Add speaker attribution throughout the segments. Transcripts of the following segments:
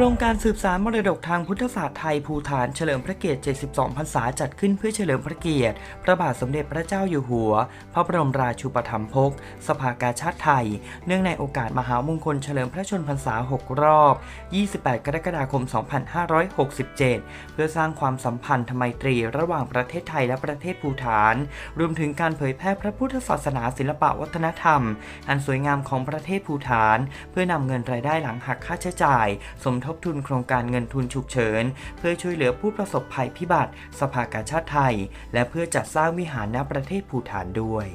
Speaker 1: ครงการสืบสารมรดกทางพุทธศาสตร์ไทยภูฐานเฉลิมพระเกียรติ 72 พรรษาจัดขึ้นเพื่อเฉลิมพระเกียรติ พระบาทสมเด็จพระเจ้าอยู่หัว พระบรมราชูปถัมภก สภากาชาติไทย เนื่องในโอกาสมหามงคลเฉลิมพระชนพรรษา 6 รอบ 28 กรกฎาคม 2567 เพื่อสร้างความสัมพันธไมตรีระหว่างประเทศไทยและประเทศภูฐาน รวมถึงการเผยแพร่พระพุทธศาสนาศิลปวัฒนธรรม อันสวยงามของประเทศภูฐาน เพื่อนำเงินรายได้หลังหักค่าใช้จ่าย สมทบทุนโครงการเงินทุนฉุกเฉิน เพื่อช่วยเหลือผู้ประสบภัยพิบัติ สภากาชาติไทย และเพื่อจัดสร้างวิหารณประเทศภูฐานด้วย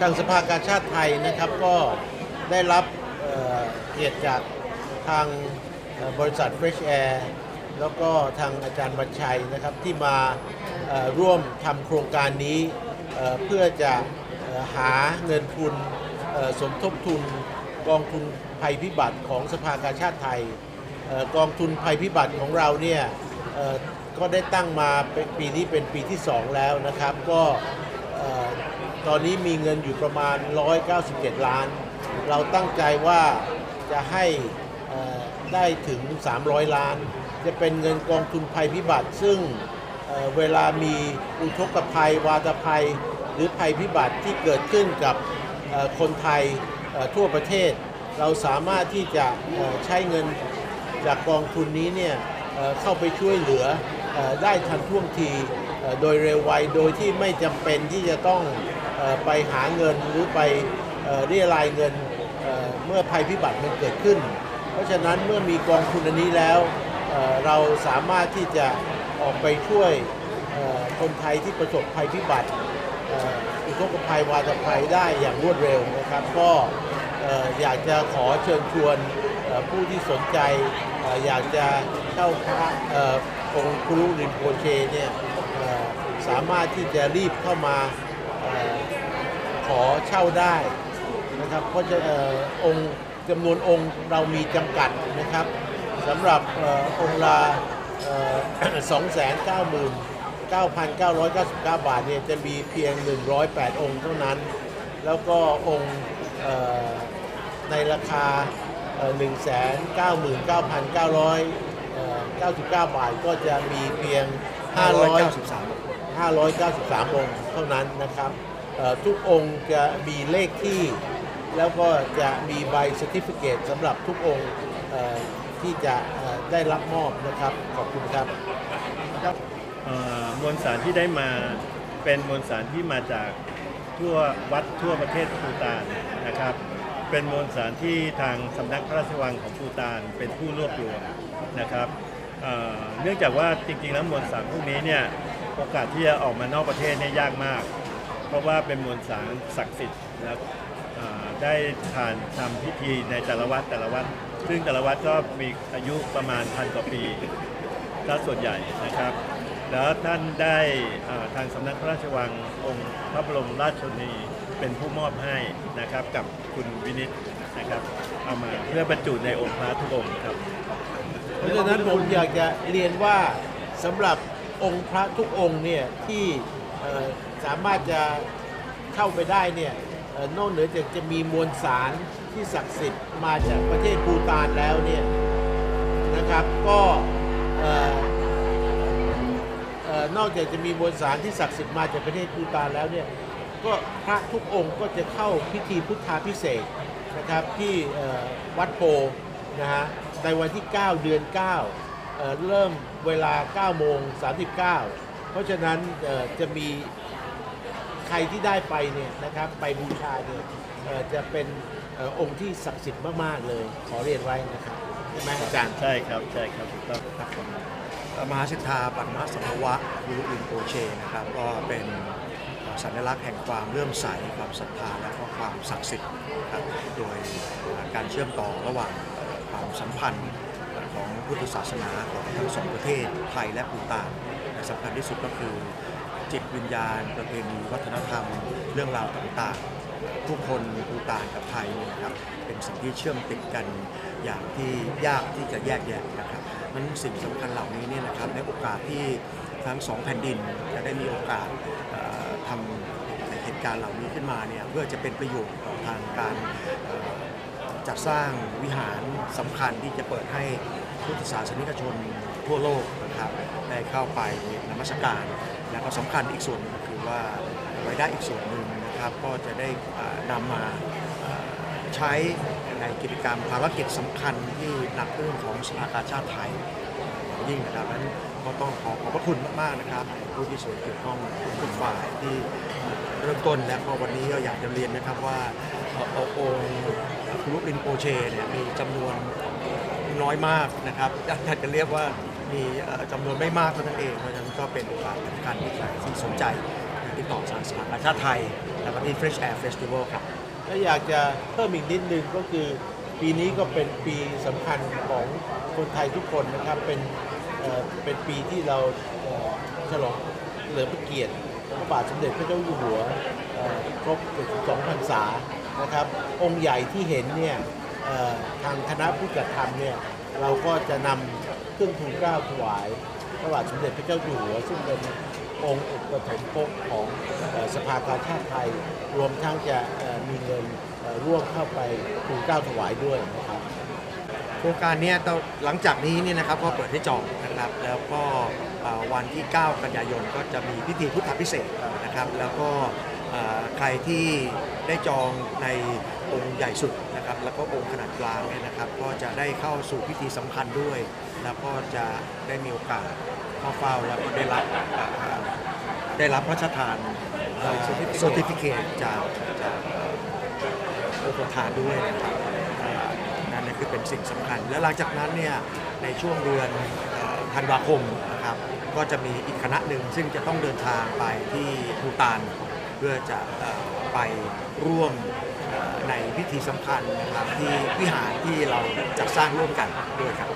Speaker 2: ทางสภากาชาติไทยนะครับก็ได้รับเกียรติจากทางบริษัท Fresh Air แล้วก็ทางอาจารย์บัญชัยนะครับที่มาร่วมทำโครงการนี้เพื่อจะหาเงินทุนสมทบทุนกองทุนภัยพิบัติของสภากาชาติไทยกองทุนภัยพิบัติของเราเนี่ยก็ได้ตั้งมาเป็นปีนี้เป็นปีที่ 2 แล้วนะครับ ก็ ตอนนี้มีเงินอยู่ประมาณ 197 ล้าน เราตั้งใจว่าจะให้ได้ถึง 300 ล้าน จะเป็นเงินกองทุนภัยพิบัติ ซึ่งเเวลามีอุทกภัย วาตภัย หรือภัยพิบัติที่เกิดขึ้นกับคนไทยทั่วประเทศ เราสามารถที่จะใช้เงินจากกองทุนนี้เนี่ยเข้าไปช่วยเหลือได้ทันท่วงที โดยเร็วไวโดยที่ไม่จำเป็นที่จะต้องอไปหาเงินหรือไปเรียรายเงินเเมื่อภัยพิบัติมันเกิดขึ้น เพราะฉะนั้นเมื่อมีกองทุนอันนี้แล้วเเราสามารถที่จะออกไปช่วยคนไทยที่ประสบภัยพิบัติอุทกภัยวาตภัยได้อย่างรวดเร็วนะครับ ก็เอ่อยากจะขอเชิญชวนผู้ที่สนใจออยากจะเข้าพระองค์ครูรินโพเชเนี่ย สามารถที่จะรีบเข้ามาออขอเช่าได้นะครับเพราะจะอองค์จำนวนองค์เรามีจำกัดนะครับสำหรับอองค์ละสองแสนเก้าหมื่น9,999 บาทเนี่ยจะมีเพียง 108 องค์เท่านั้น แล้วก็องค์เอ่อในราคาเอ่อ199,999 บาทก็จะมีเพียง500 593 องค์เท่านั้นนะครับทุกองค์จะมีเลขที่ แล้วก็จะมีใบสติฟิเคตสำหรับทุกองค์ที่จะได้รับมอบนะครับ ขอบคุณครับ
Speaker 3: มวลสารที่ได้มาเป็นมวลสารที่มาจากทั่ววัดทั่วประเทศภูตานนะครับ เป็นมวลสารที่ทางสำนักพระราชวังของภูตานเป็นผู้รวบรวมนะครับเนื่องจากว่าจริงๆแล้วมวลสารพวกนี้เนี่ย โอกาสที่จะออกมานอกประเทศเนี่ยยากมาก เพราะว่าเป็นมวลสารศักดิ์สิทธิ์แล้วเอ่อได้ผ่านทำพิธีในแต่ละวัดแต่ละวัด ซึ่งแต่ละวัดก็มีอายุประมาณพันกว่าปีถ้าส่วนใหญ่นะครับ แล้วท่านได้ทางสำนักพระราชวังองค์พระบรมราชชนนีเป็นผู้มอบให้นะครับกับคุณวินิตนะครับเอามาเพื่อบรรจุในองค์พระทุกองค์ครับ
Speaker 2: เพราะฉะนั้นผมอยากจะเรียนว่าสำหรับ องค์พระทุกองค์เนี่ยที่สามารถจะเข้าไปได้เนี่ยอนอกเหนือจากจะมีมวลสารที่ศักดิ์สิทธิ์มาจากประเทศภูตานแล้วเนี่ยนะครับก็นอกจากจะมีมวลสารที่ศักดิ์สิทธิ์มาจากประเทศภูตานแล้วเนี่ยก็พระทุกองค์ก็จะเข้าพิธีพุทธาพิเศษนะครับที่วัดโพนะฮะในวันที่ 9 เดือน 9เอเริ่ม เวลา9โมง39 เพราะฉะนั้นเอ่อจะมีใครที่ได้ไปเนี่ยนะครับไปบูชาเนี่ยเอ่อจะเป็นเอ่อองค์ที่ศักดิ์สิทธิ์มากๆเลย ขอเรียนไว้นะครับใช่ไหมอาจารย์
Speaker 3: ใช่ครับใช่ครับถูกต้อง
Speaker 4: ครับผมมหาสิทธาปัตมสัมภวะกุรุอินโอเชนะครับก็เป็นสัญลักษณ์แห่งความเลื่อมใสความศรัทธาและก็ความศักดิ์สิทธิ์ครับโดยการเชื่อมต่อระหว่างความสัมพันธ์ ของพุทธศาสนาของทั้งสองประเทศไทยและภูตานและสำคัญที่สุดก็คือจิตวิญญาณ ประเพณีวัฒนธรรม เรื่องราวต่างๆ ผู้คนภูตานกับไทยนะครับเป็นสิ่งที่เชื่อมติดกันอย่างที่ยากที่จะแยกแยะนะครับมันสิ่งสำคัญเหล่านี้เนี่ยนะครับในโอกาสที่ทั้งสองแผ่นดินจะได้มีโอกาสทำในเหตุการณ์เหล่านี้ขึ้นมาเนี่ยเพื่อจะเป็นประโยชน์ต่อทางการจัดสร้างวิหารสำคัญที่จะเปิดให้ พุทธศาสนิกชนทั่วโลกนะครับได้เข้าไปนมัสการและก็สำคัญอีกส่วนหนึ่งก็คือว่ารายได้อีกส่วนหนึ่งนะครับก็จะได้อ่านำมาใช้ในกิจกรรมภารกิจสำคัญที่หนักเรื่องของสภากาชาติไทยยิ่งนะครับนั้นก็ต้องขอขอบพระคุณมากๆนะครับผู้ที่ส่วนเกี่ยวข้องทุกฝ่ายที่เริ่มต้นและก็วันนี้ก็อยากจะเรียนนะครับว่าองค์ครูลินโปเชเนี่ยมีจำนวน น้อยมากนะครับอยากจะเรียกว่ามีจำนวนไม่มากเท่านั้นเอง เพราะฉะนั้นก็เป็นโอกาสสำคัญที่ใครที่สนใจติดต่อสารสารชาติไทย แล้วก็ที่ Fresh Air Festival ครับ
Speaker 2: และอยากจะเพิ่มอีกนิดนึงก็คือ ปีนี้ก็เป็นปีสำคัญของคนไทยทุกคนนะครับ เป็นเป็นปีที่เราฉลองเหลิมพระเกียรติพระบาทสมเด็จพระเจ้าอยู่หัวครบ 72พรรษานะครับ องค์ใหญ่ที่เห็นเนี่ย ทางคณะผู้จัดทำเนี่ยเราก็จะนำเครื่องทูลเกล้าถวายพระบาทสมเด็จพระเจ้าอยู่หัวซึ่งเป็นองค์อุปถัมภกของสภากาชาติไทย รวมทั้งจะมีเงินร่วมเข้าไปทูลเกล้าถวายด้วยนะครับ
Speaker 4: โครงการนี้หลังจากนี้เนี่ยนะครับก็เปิดให้จองนะครับแล้วก็วันที่ 9 กันยายนก็จะมีพิธีพุทธพิเศษนะครับ แล้วก็ใครที่ได้จองในองค์ใหญ่สุด นะครับแล้วก็องค์ขนาดกลางเนี่ยนะครับ ก็จะได้เข้าสู่พิธีสำคัญด้วย แล้วก็จะได้มีโอกาสเข้าเฝ้าแล้วก็ได้รับเอ่อได้รับพระราชทานเซอร์ติฟิเคตจากจากองค์ประธานด้วยนะครับอ่านั่นคือเป็นสิ่งสำคัญ แล้วหลังจากนั้นเนี่ยในช่วงเดือนเอ่อธันวาคมนะครับก็จะมีอีกคณะหนึ่งซึ่งจะต้องเดินทางไปที่ภูตาน เพื่อจะเอ่อไปร่วมเอ่อ ในพิธีสำคัญนะครับที่วิหารที่เราจัดสร้างร่วมกันด้วยครับ